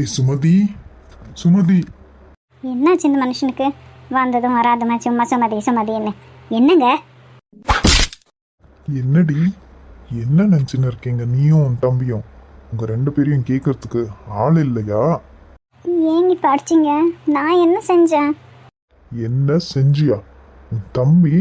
ஏய் சுமதி. சுமதி. என்னாச்சு இந்த மனுஷனுக்கு? வந்ததும் வராதுமா சும்மா சுமதி சுமதின்னு. என்னங்க? என்னடி? என்ன நினச்சின்னு இருக்கீங்க? நீயும் உன் தம்பியும். உங்க ரெண்டு பேரையும் கேட்கறதுக்கு ஆள் இல்லையா? ஏங்க இப்போ அடிச்சிங்க? நான் என்ன செஞ்சேன்? என்ன செஞ்சியா? உன் தம்பி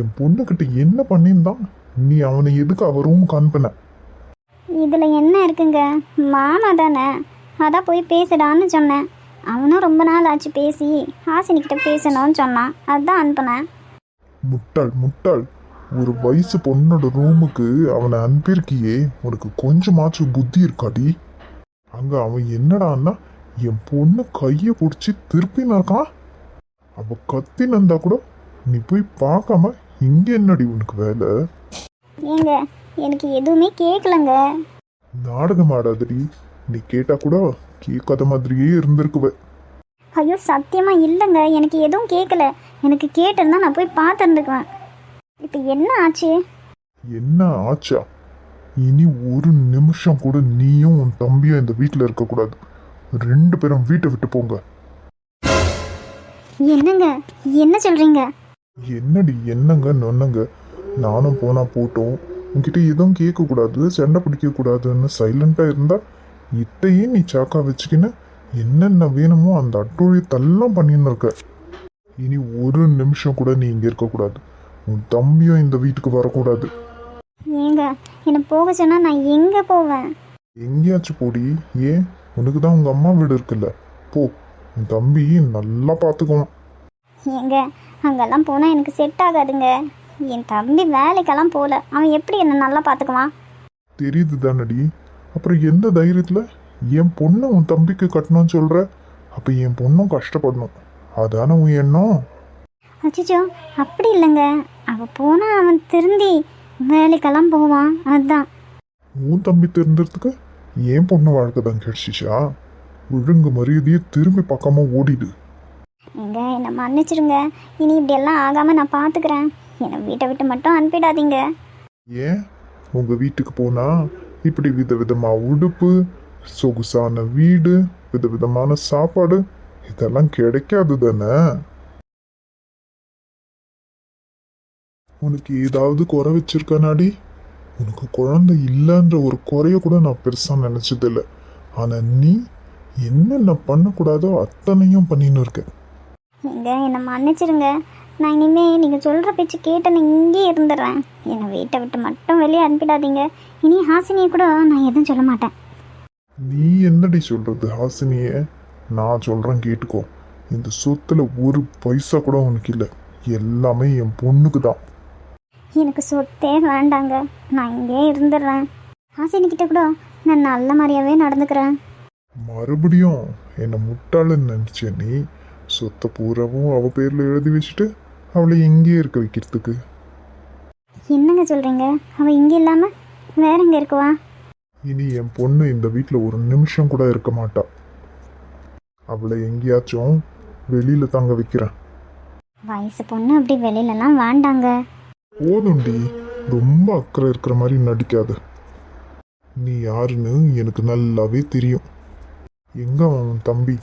என் பொண்ணுக்கிட்ட என்ன பண்ணியிருந்தான்? நீ அவனை எதுக்கு அவ ரூமுக்கு அனுப்பின? இதில் என்ன இருக்குங்க? மாமா தானே. அதான் போய் பேசுடான்னு சொன்னேன். அவனும் ரொம்ப நாள் ஆச்சு பேசி ஹாசினிக்கிட்ட பேசணும்னு சொன்னான். அதான் அனுப்புனேன். முட்டாள் முட்டாள். ஒரு வயசு பொண்ணோட ரூமுக்கு அவனை அனுப்பியிருக்கியே. உனக்கு கொஞ்சமாச்சும் புத்தி இருக்காடி. அங்க அவன் என்னடான்னா என் பொண்ணு கையை பிடிச்சி திருப்பின்னு இருக்கான் அவ கத்தி நந்தா கூட நீ போய் பார்க்காம இங்க என்னடி உனக்கு வேலை? ஏங்க எனக்கு எதுவுமே கேட்கலங்க நாடகம் ஆடாதடி. நீ கேட்டா கூட கேட்காத மாதிரியே இருந்திருக்குவ. ஐயோ சத்தியமா இல்லைங்க. எனக்கு எதுவும் கேட்கல எனக்கு கேட்டிருந்தா நான் போய் பார்த்துருந்துக்குவேன். இப்போ என்ன ஆச்சு? என்ன ஆச்சா? இனி ஒரு நிமிஷம் கூட நீயும் உன் தம்பியும் இந்த வீட்டில் இருக்கக்கூடாது ரெண்டு பேரும் வீட்டை விட்டு போங்க. என்னங்க? என்ன சொல்றீங்க? என்னடி என்னங்க நொன்னங்க நானும் போனா போட்டோம். உன்கிட்ட எதுவும் கேட்கக்கூடாது சண்டை பிடிக்கக்கூடாதுன்னு சைலண்டாக இருந்தா இத்தையே நீ சாக்கா வச்சுக்கின்னு என்னென்ன வேணுமோ அந்த அட்டூழியத்தெல்லாம் பண்ணின்னு இருக்க இனி ஒரு நிமிஷம் கூட நீ இங்கே இருக்கக்கூடாது. உன் தம்பியும் இந்த வீட்டுக்கு வரக்கூடாது. ஏங்க என்னை போக சொன்னா நான் எங்க போவேன்? எங்கேயாச்சும் போடி. ஏன்? உனக்கு தான் உங்கள் அம்மா வீடு இருக்குல்ல. போ. உன் தம்பி நல்லா பார்த்துக்குவான். ஏங்க அங்கெல்லாம் போனால் எனக்கு செட் ஆகாதுங்க. என் தம்பி வேலைக்கெல்லாம் போகல அவன் எப்படி என்னை நல்லா பார்த்துக்குவான்? தெரியுது தானடி அப்புறம் எந்த தைரியத்தில்? என் பொண்ணை உன் தம்பிக்கு கட்டணும்னு சொல்கிற அப்போ என் பொண்ணும் கஷ்டப்படணும். அதானே உன் எண்ணம்? அச்சிச்சோ அப்படி இல்லைங்க. அவள் போனால் அவன் திருந்தி வேலைக்கெல்லாம் போவான். அதுதான் உன் தம்பி தெரிஞ்சதுக்கு என் பொண்ணு வாழ்க்கை தான் கிடைச்சிச்சா? ஒழுங்கு மரியாதையே திரும்பி பார்க்காம ஓடிடு. ஏங்க என்னை மன்னிச்சிடுங்க இனி இப்படியெல்லாம் ஆகாமல் நான் பார்த்துக்கிறேன் என்னை வீட்டை விட்டு மட்டும் அனுப்பிடாதீங்க. ஏன்? உங்கள் வீட்டுக்கு போனா இப்படி விதவிதமாக உடுப்பு சொகுசான வீடு விதவிதமான சாப்பாடு இதெல்லாம் கிடைக்காது தானே? உனக்கு ஏதாவது குறை வச்சிருக்கனாடி உனக்கு குழந்தை இல்லைன்ற ஒரு குறைய கூட நான் பெருசாக நினச்சதில்ல. ஆனால் நீ என்னென்ன பண்ணக்கூடாதோ அத்தனையும் பண்ணின்னு இருக்க. என்னை மன்னிச்சிருங்க. நான் இனிமே நீங்கள் சொல்கிற பேச்சு கேட்டு நான் இங்கேயே இருந்துடுறேன் என்னை வீட்டை விட்டு மட்டும் வெளியே அனுப்பிடாதீங்க. இனி ஹாசினியை கூட நான் எதுவும் சொல்ல மாட்டேன். நீ என்னடி சொல்றது ஹாசினியே? நான் சொல்றேன் கேட்டுக்கோ. இந்த சொத்துல ஒரு பைசா கூட உனக்கு இல்லை. எல்லாமே என் பொண்ணுக்கு தான். எனக்கு சொத்தே வேண்டாங்க. நான் இங்கேயே இருந்துடுறேன் ஹாசினிக்கிட்ட கூட நான் நல்ல மாதிரியாவே நடந்துக்கிறேன். மறுபடியும் என்னை முட்டாளன்னு நினைச்ச நீ? சொத்தை பூராவும் அவ பேர்ல எழுதி வச்சுட்டு அவளை எங்கேயே இருக்க வைக்கிறதுக்கு. என்னங்க சொல்கிறீங்க அவள் இங்கே இல்லாமல் வேற எங்கே இருக்குவா? இனி என் பொண்ணு இந்த வீட்டில் ஒரு நிமிஷம் கூட இருக்க மாட்டா. அவளை எங்கேயாச்சும் வெளியில தங்க வைக்கிறேன். வயசு பொண்ணு அப்படி வெளியிலலாம் வேண்டாங்க. போதும்டி. ரொம்ப அக்கறை இருக்கிற மாதிரி நடிக்காத. நீ யாருன்னு எனக்கு நல்லாவே தெரியும். எங்க அவன் தம்பி?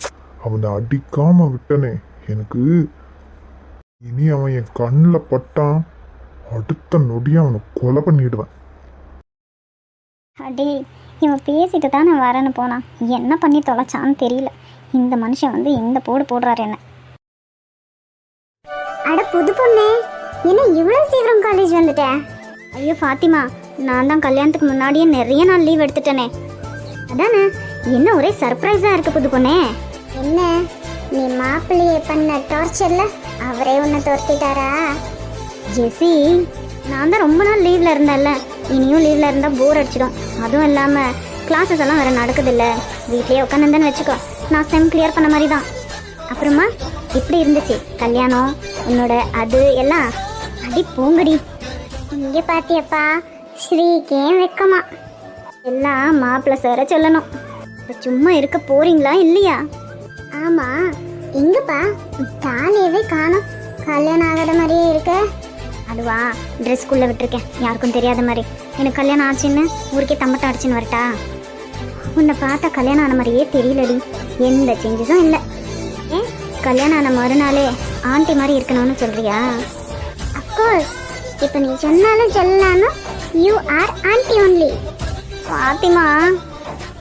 அவனை அடிக்காம விட்டனே. எனக்கு இனி அவன் என் கண்ணில் பட்டான் அடுத்த நொடி அவனை கொலை பண்ணிடுவேன். அடே இவன் பேசிட்டு தான் நான் வரேன்னு போனான் என்ன பண்ணி தொலைச்சான்னு தெரியல. இந்த மனுஷன் வந்து இந்த போடு போடுறாரு என்ன? அட புது பொண்ணு என்ன இவ்வளோ சீக்கிரம் காலேஜ் வந்துட்டேன் ஐயோ ஃபாத்திமா நான் தான் கல்யாணத்துக்கு முன்னாடியே நிறைய நாள் லீவ் எடுத்துட்டேனே. அதானே என்ன ஒரே சர்ப்ரைஸாக இருக்கு புது பொண்ணே? என்ன? நீ மாப்பிள்ளைய பண்ண டார்ச்சர்ல அவரே உன்னை துரத்திட்டாரா? ஜெசி நான் தான் ரொம்ப நாள் லீவில் இருந்தேன்ல. இனியும் லீவில் இருந்தால் போர் அடிச்சிடும். அதுவும் இல்லாமல் கிளாஸஸ் எல்லாம் வேறு நடக்குதில்ல. வீட்லேயே உட்காந்துருந்தேன்னு வச்சுக்கோ. நான் செம் கிளியர் பண்ண மாதிரி தான் அப்புறமா இப்படி இருந்துச்சு. கல்யாணம் உன்னோட அது எல்லாம். அடி பூங்கடி. இங்கே பாத்தியப்பா ஸ்ரீக்கே வெக்கமா. எல்லாம் மாப்பிள்ள சார சொல்லணும். சும்மா இருக்க போறீங்களா இல்லையா? ஆமாம் எங்கப்பா? தாலியவே காணும். கல்யாணம் ஆகாத மாதிரியே இருக்க. அதுவா ட்ரெஸ் குள்ள விட்டுருக்கேன். யாருக்கும் தெரியாத மாதிரி. எனக்கு கல்யாணம் ஆச்சுன்னு ஊருக்கே தம்பட்டம் அடிச்சுன்னு வரட்டா? உன்னை பார்த்தா கல்யாணம் ஆன மாதிரியே தெரியலடி. எந்த சேஞ்சஸும் இல்லை. ஏன்? கல்யாணம் ஆன மறுநாளே ஆண்டி மாதிரி இருக்கணும்னு சொல்றியா? அஃப்கோர்ஸ் இப்போ நீ சொன்னாலும் சொல்லலாம்னா you are aunty only Fathima.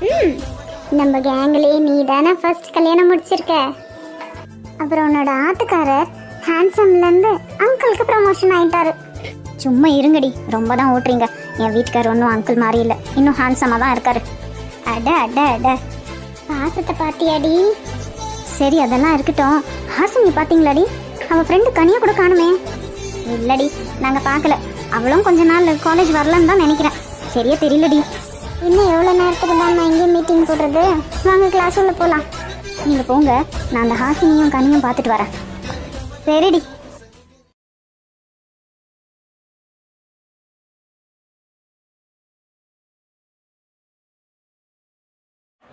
ம். நம்ம கேங்லேயே நீ தானே ஃபர்ஸ்ட் கல்யாணம் முடிச்சிருக்க. அப்புறம் உன்னோட ஆட்டுக்காரர் ஹேண்ட்ஸம்லேருந்து அங்கிளுக்கு ப்ரமோஷன் ஆகிட்டாரு சும்மா இருங்கடி ரொம்ப தான் ஓட்டுறீங்க. என் வீட்டுக்கார் ஒன்றும் அங்கிள் மாதிரி இல்லை. இன்னும் ஹேண்ட்ஸமாக தான் இருக்காரு. அட அட அட. பாசத்தை பார்த்தியாடி? சரி அதெல்லாம் இருக்கட்டும். ஹாசினி பார்த்தீங்களாடி? அவள் ஃப்ரெண்டு கனியை கூட காணுமே. இல்லடி நாங்கள் பார்க்கல. அவளும் கொஞ்ச நாள் காலேஜ் வரலன்னு தான் நினைக்கிறேன். சரியா தெரியலடி. இன்னும் எவ்வளோ நேரத்துக்கு தான் நான் எங்கேயும் மீட்டிங் போடுறது? வாங்க கிளாஸ் உள்ள போகலாம் நீங்கள் போங்க. நான் அந்த ஹாசினியும் கனியும் பார்த்துட்டு வரேன். சரிடி.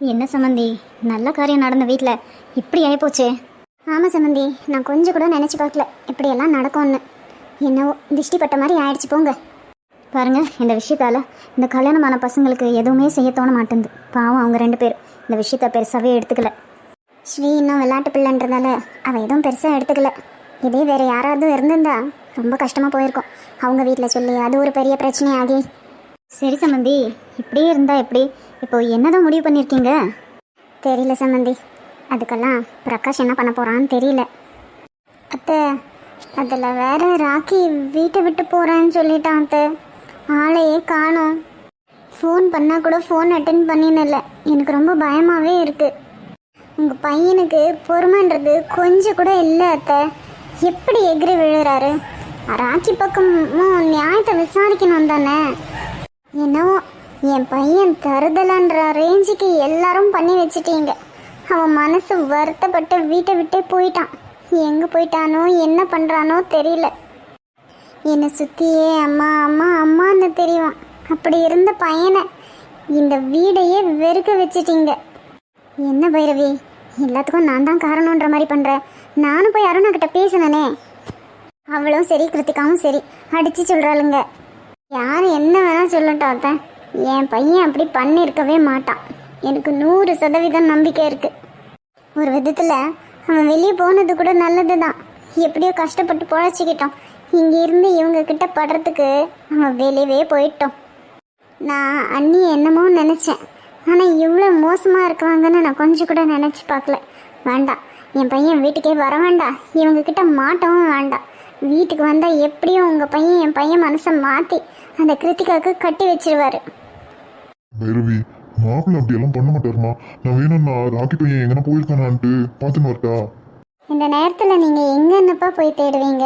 என்ன சம்மந்தி நல்ல காரியம் நடந்த வீட்டில் இப்படி ஆகிப்போச்சே ஆமாம் சம்மந்தி நான் கொஞ்சம் கூட நினச்சி பார்க்கல. இப்படியெல்லாம் நடக்கும்னு. என்னவோ திஷ்டி பட்ட மாதிரி ஆயிடுச்சு போங்க. பாருங்க இந்த விஷயத்தால இந்த கல்யாணமான பசங்களுக்கு எதுவுமே செய்ய தோண மாட்டேங்குது. பாவம் அவங்க ரெண்டு பேர். இந்த விஷயத்த பெருசாகவே எடுத்துக்கல. ஸ்ரீ இன்னும் விளையாட்டு பிள்ளைன்றதால அவள் எதுவும் பெருசாக எடுத்துக்கல. இதே வேறு யாராவது இருந்திருந்தா ரொம்ப கஷ்டமாக போயிருக்கும். அவங்க வீட்டில் சொல்லி அது ஒரு பெரிய பிரச்சனையாகி. சரி சம்மந்தி இப்படியே இருந்தால் எப்படி? இப்போ என்னதான் முடிவு பண்ணியிருக்கீங்க தெரியல சம்மந்தி அதுக்கெல்லாம் பிரகாஷ் என்ன பண்ண போகிறான்னு தெரியல. அத்தை அதில் வேற ராக்கி வீட்டை விட்டு போகிறேன்னு சொல்லிட்டான் அத்தை. ஆளையே காணும். ஃபோன் பண்ணால் கூட ஃபோன் அட்டன் பண்ணினில்ல எனக்கு ரொம்ப பயமாகவே இருக்குது உங்கள் பையனுக்கு பொறுமைன்றது கொஞ்சம் கூட இல்லை அத்தை. எப்படி எகிரி விழுறாரு? ராக்கி பக்கமும் நியாயத்தை விசாரிக்கணும் தானே. என்னவோ என் பையன் தருதலன்ற ரேஞ்சுக்கு எல்லாரும் பண்ணி வச்சிட்டீங்க. அவன் மனசு வருத்தப்பட்டு வீட்டை விட்டே போயிட்டான். எங்கே போயிட்டானோ என்ன பண்ணுறானோ தெரியல. என்னை சுற்றியே அம்மா அம்மா அம்மான்னு தெரியும் அப்படி இருந்த பையனை இந்த வீடையே வெறுக்க வச்சிட்டீங்க. என்ன பைரவி? எல்லாத்துக்கும் நான் தான் காரணன்ற மாதிரி பண்ணுறேன் நானும் போய் அருணா கிட்ட பேசினனே. அவளும் சரி கிருத்திகாவும் சரி அடித்து சொல்கிறாளுங்க யார் என்ன வேணால் சொல்லட்டும் அத்தன் என் பையன் அப்படி பண்ணியிருக்கவே மாட்டான். எனக்கு நூறு சதவீதம் நம்பிக்கை இருக்குது ஒரு விதத்தில் அவன் வெளியே போனது கூட நல்லது தான் எப்படியோ கஷ்டப்பட்டு பொழைச்சிக்கிட்டோம் இங்கே இருந்து இவங்க கிட்ட படுறதுக்கு அவன் வெளியவே போயிட்டோம். நான் அண்ணி என்னமோ நினச்சேன். ஆனால் இவ்வளோ மோசமாக இருக்குவாங்கன்னு நான் கொஞ்சம் கூட நினச்சி பார்க்கல. வேண்டாம் என் பையன் வீட்டுக்கே வர வேண்டாம் இவங்க கிட்ட மாட்டவும் வேண்டாம் வீட்டுக்கு வந்தால் எப்படியும் உங்கள் பையன் என் பையன் மனசை மாற்றி அந்த கிருத்திகாவுக்கு கட்டி வச்சிருவாரு. பைரவி மாப்பிள்ள அப்படியெல்லாம் பண்ண மாட்டாருமா? நான் வேணும்னா ராக்கி பையன் எங்கன்னா போயிருக்கானான்ட்டு பார்த்துன்னு வரட்டா? இந்த நேரத்தில் நீங்கள் எங்கன்னப்பா போய் தேடுவீங்க?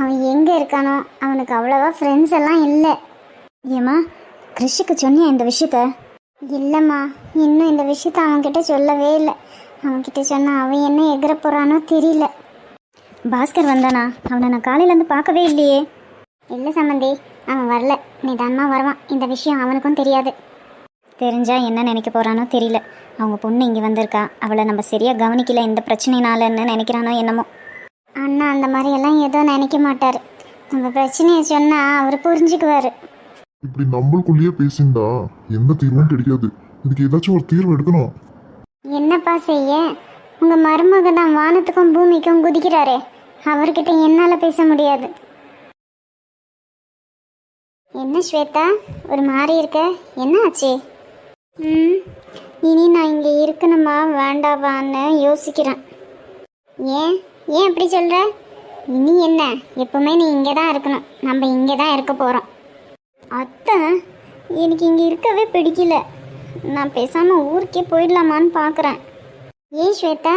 அவன் எங்கே இருக்கானோ அவனுக்கு அவ்வளோவா ஃப்ரெண்ட்ஸ் எல்லாம் இல்லை. ஏம்மா கிருஷிக்கு சொன்னியா இந்த விஷயத்த? இல்லைம்மா இன்னும் இந்த விஷயத்த அவன்கிட்ட சொல்லவே இல்லை. அவன்கிட்ட சொன்னால் அவன் என்ன எகிற போகிறானோ தெரியல. பாஸ்கர் வந்தானா? அவனை நான் காலையிலேருந்து பார்க்கவே இல்லையே. இல்லை சம்மந்தி அவன் வரல. நிதானமாக வருவான். இந்த விஷயம் அவனுக்கும் தெரியாது. தெரிஞ்சா என்ன நினைக்க போகிறானோ தெரியல. அவங்க பொண்ணு இங்கே வந்திருக்கா. அவளை நம்ம சரியாக கவனிக்கல. இந்த பிரச்சனைனாலன்னு நினைக்கிறானோ என்னமோ. அண்ணா அந்த மாதிரியெல்லாம் எதுவும் ஏதோ நினைக்க மாட்டார். நம்ம பிரச்சனையை சொன்னால் அவர் புரிஞ்சுக்குவார். இப்படி நம்மளுக்குள்ளேயே பேசியிருந்தா எந்த தீர்வும் கிடைக்காது. இதுக்கு ஏதாச்சும் ஒரு தீர்வு எடுக்கணும். என்னப்பா செய்ய? உங்க மருமக தான் வானத்துக்கும் பூமிக்கும் குதிக்கிறாரே. அவர்கிட்ட என்னால பேச முடியாது. என்ன ஸ்வேதா? ஒரு மாதிரி இருக்க? என்ன ஆச்சு? ம் இனி நான் இங்கே இருக்கணுமா? வேண்டாவான்னு யோசிக்கிறேன். ஏன்? ஏன் அப்படி சொல்கிற இனி என்ன? எப்பவுமே நீ இங்கே தான் இருக்கணும். நம்ம இங்கே தான் இருக்க போகிறோம் அத்தை எனக்கு இங்கே இருக்கவே பிடிக்கல. நான் பேசாமல் ஊருக்கே போயிடலாமான்னு பார்க்குறேன் ஏன் ஸ்வேதா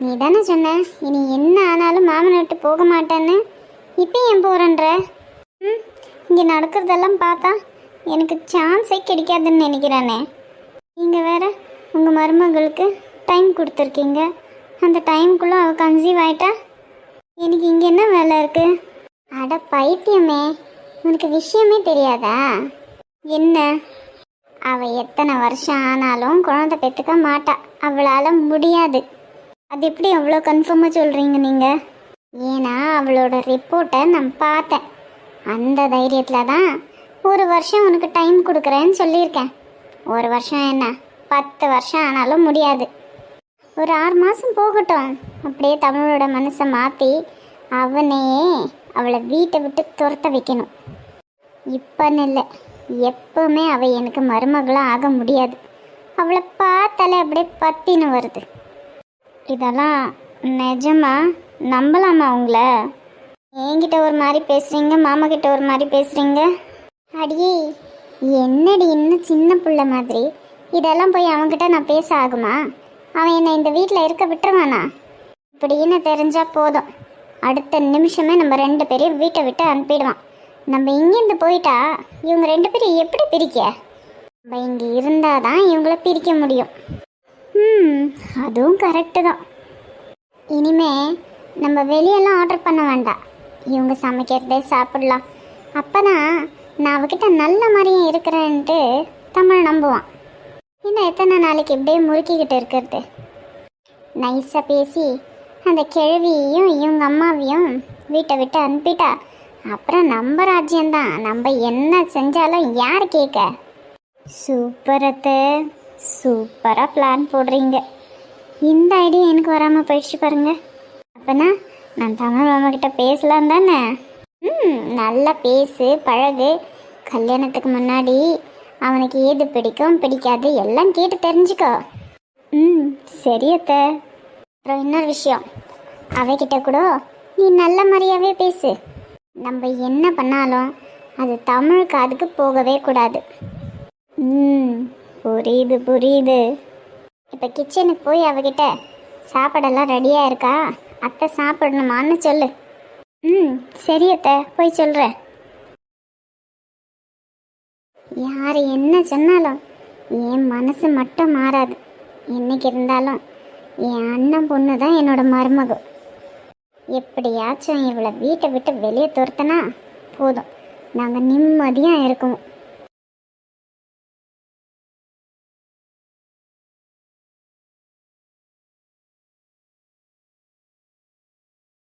நீ தானே சொன்ன இனி என்ன ஆனாலும் மாமன் விட்டு போக மாட்டேன்னு? இப்போ ஏன் போகிறன்ற ம் இங்கே நடக்கிறதெல்லாம் பார்த்தா எனக்கு சான்ஸே கிடைக்காதுன்னு நினைக்கிறானே. நீங்கள் வேற உங்கள் மருமகளுக்கு டைம் கொடுத்துருக்கீங்க. அந்த டைமுக்குள்ளே அவள் கன்சீவ் ஆயிட்டா? எனக்கு இங்கே என்ன வேலை இருக்கு? அட பைத்தியமே. உனக்கு விஷயமே தெரியாதா? என்ன? அவள் எத்தனை வருஷம் ஆனாலும் குழந்தை பெற்றுக்க மாட்டா. அவளால் முடியாது. அது எப்படி அவ்வளோ கன்ஃபார்மாக சொல்கிறீங்க நீங்கள் ஏன்னா அவளோட ரிப்போர்ட்டை நான் பார்த்தேன். அந்த தைரியத்தில் தான் ஒரு வருஷம் உனக்கு டைம் கொடுக்குறேன்னு சொல்லியிருக்கேன். ஒரு வருஷம் என்ன? பத்து வருஷம் ஆனாலும் முடியாது. ஒரு ஆறு மாதம் போகட்டும். அப்படியே தமிழோட மனசை மாற்றி அவனே அவளை வீட்டை விட்டு துரத்த வைக்கணும். இப்போன்னு இல்லை எப்பவுமே அவள் எனக்கு மருமகளாக ஆக முடியாது. அவளை பார்த்தாலே அப்படியே பத்தின்னு வருது. இதெல்லாம் நிஜமா? நம்பலாமா உங்களை? என்கிட்ட ஒரு மாதிரி பேசுகிறீங்க மாமா கிட்ட ஒரு மாதிரி பேசுகிறீங்க அடியே என்னடி இன்னும் சின்ன பிள்ளை மாதிரி? இதெல்லாம் போய் அவன்கிட்ட நான் பேச ஆகுமா? அவன் என்னை இந்த வீட்டில் இருக்க விட்டுருவானா? இப்படின்னு தெரிஞ்சால் போதும். அடுத்த நிமிஷமே நம்ம ரெண்டு பேரையும் வீட்டை விட்டு அனுப்பிடுவான். நம்ம இங்கேருந்து போயிட்டா இவங்க ரெண்டு பேரும் எப்படி பிரிக்க? நம்ம இங்கே இருந்தால் தான் இவங்கள பிரிக்க முடியும். ம் அதுவும் கரெக்டு தான். இனிமே நம்ம வெளியெல்லாம் ஆர்டர் பண்ண வேண்டாம் இவங்க சமைக்கிறதே சாப்பிடலாம். அப்பதான் நான் அவகிட்ட நல்ல மாதிரியும் இருக்கிறேன்ட்டு தமிழ் நம்புவான். இன்னும் எத்தனை நாளைக்கு இப்படியே முறுக்கிக்கிட்டு இருக்கிறது? நைஸாக பேசி அந்த கிழவியையும் இவங்க அம்மாவையும் வீட்டை விட்டு அனுப்பிட்டா. அப்புறம் நம்ம ராஜ்யம்தான். நம்ம என்ன செஞ்சாலும் யார் கேட்க? சூப்பரத்து சூப்பராக பிளான் போடுறீங்க. இந்த ஐடியா எனக்கு வராமல் போயிடுச்சு பாருங்க. அப்பனா நான் தமிழ் மாமா பேசலாம் தானே? ம் நல்லா பேசு பழகு. கல்யாணத்துக்கு முன்னாடி அவனுக்கு ஏது பிடிக்கும் பிடிக்காது எல்லாம் கேட்டு தெரிஞ்சுக்கோ. ம் சரியத்தை அப்புறம் இன்னொரு விஷயம். அவகிட்ட கூட நீ நல்ல மாதிரியாவே பேசு. நம்ம என்ன பண்ணாலும் அது தமிழ் காதுக்கு போகவே கூடாது. ம் புரியுது புரியுது. இப்போ கிச்சனுக்கு போய் அவகிட்ட சாப்பாடெல்லாம் ரெடியாக இருக்கா? அத்தை சாப்பிடணுமான்னு சொல்லு. ம் சரி அத்தை போய் சொல்கிறேன் யார் என்ன சொன்னாலும் என் மனசு மட்டும் மாறாது. என்னைக்கு இருந்தாலும். என் அண்ணன் பொண்ணு தான் என்னோட மருமக. எப்படியாச்சும் இவளை வீட்டை விட்டு வெளியே துரத்தனா போதும். நாங்கள் நிம்மதியாக இருக்கோம்.